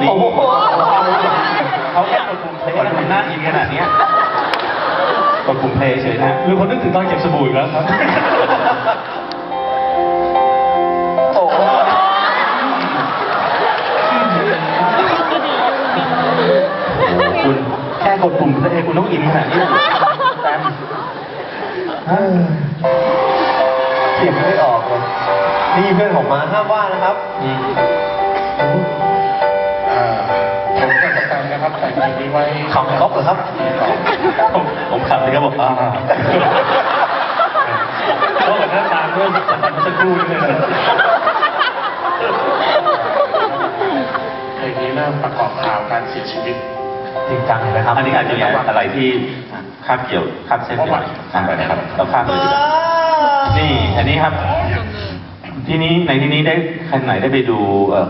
แค่กดปุ่มเพลย์ทำไมหน้าอินขนาดเนี้ยกดปุ่มเพลย์เฉยนะหรือคนนึกถึงตอนเก็บสบู่อีกแล้วครับ โอ้โหคุณแค่กดปุ่มเพลย์คุณต้องอินขนาดนี้เลยแซมเถียงไม่ออกเลยนี่เพื่อนผมมาห้ามว่านะครับ อืม สแตมป์นะครับแต่งเพลงนี้ไว้ขำก๊อฟเหรอครับ ผมผมขับเลยครับบอกอ่าเพราะเหมือนหน้าตาเริ่มสันสักครู่นี่เลยนะเพลงนี้เริ่มประกอบข่าวการเสียชีวิต จริงจังเลยนะครับ อันนี้อาจจะมีอะไรที่คาบเกี่ยวคาบเส้นอยู่อะนะครับเราข้ามเลยดีกว่านี่ อันนี้ครับ ที่นี้ในที่นี้ได้ใครไหนได้ไปดูเอ่อ